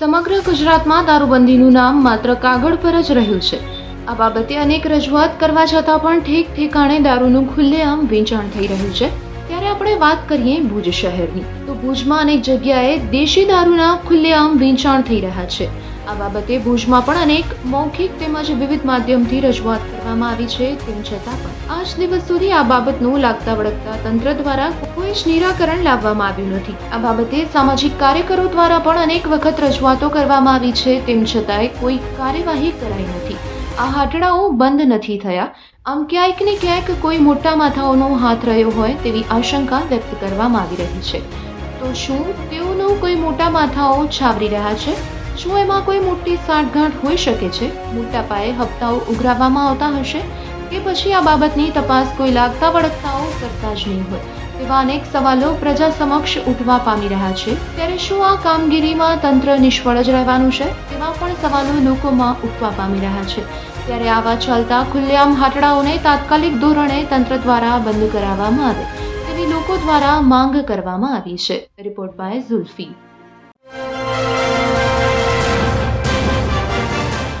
સમગ્ર ગુજરાતમાં દારૂબંધીનું નામ માત્ર કાગળ પર જ રહ્યું છે. આ બાબતે અનેક રજૂઆત કરવા છતાં પણ ઠેક ઠેકાણે દારૂનું ખુલ્લેઆમ વેચાણ થઈ રહ્યું છે. ત્યારે આપણે વાત કરીએ ભુજ શહેરની. તો ભુજમાં અનેક જગ્યાએ દેશી દારૂના ખુલ્લેઆમ વેચાણ થઈ રહ્યા છે. આ બાબતે ભુજમાં પણ અનેક મૌખિક તેમજ વિવિધ માધ્યમથી રજૂઆત કરવામાં આવી છે. તેમ છતાં પણ આજ દિવસ સુધી આ બાબતનું લાગતા વળગતા તંત્ર દ્વારા કોઈ જ નિરાકરણ લાવવામાં આવ્યું નથી. આ બાબતે સામાજિક કાર્યકરો દ્વારા પણ અનેક વખત રજૂઆતો કરવામાં આવી છે. તેમ છતાંય કોઈ કાર્યવાહી કરાઈ નથી. આ હાટડાઓ બંધ નથી થયા. આમ ક્યાંક ને ક્યાંક કોઈ મોટા માથાઓનો હાથ રહ્યો હોય તેવી આશંકા વ્યક્ત કરવામાં આવી રહી છે. તો શું તેઓનો કોઈ મોટા માથાઓ છાવરી રહ્યા છે? શું એમાં કોઈ મોટી સાંઠગાંઠ હોઈ શકે છે? મોટા પાયે હપ્તાઓ ઉઘરાવવામાં આવતા હશે કે પછી આ બાબતની તપાસ કોઈ લાગતા વળગતાઓ કરતા જ નહીં હોય? તેવા અનેક સવાલો પ્રજા સમક્ષ ઉઠવા પામી રહ્યા છે. ત્યારે શું આ કામગીરીમાં તંત્ર નિષ્ફળ જ રહેવાનું છે? તેવા પણ સવાલો લોકોમાં ઉઠવા પામી રહ્યા છે. ત્યારે આવા ચાલતા ખુલ્લેઆમ હાટડાઓને તાત્કાલિક ધોરણે તંત્ર દ્વારા બંધ કરાવવામાં આવે, તેવી લોકો દ્વારા માંગ કરવામાં આવી છે. Report by Zulfi.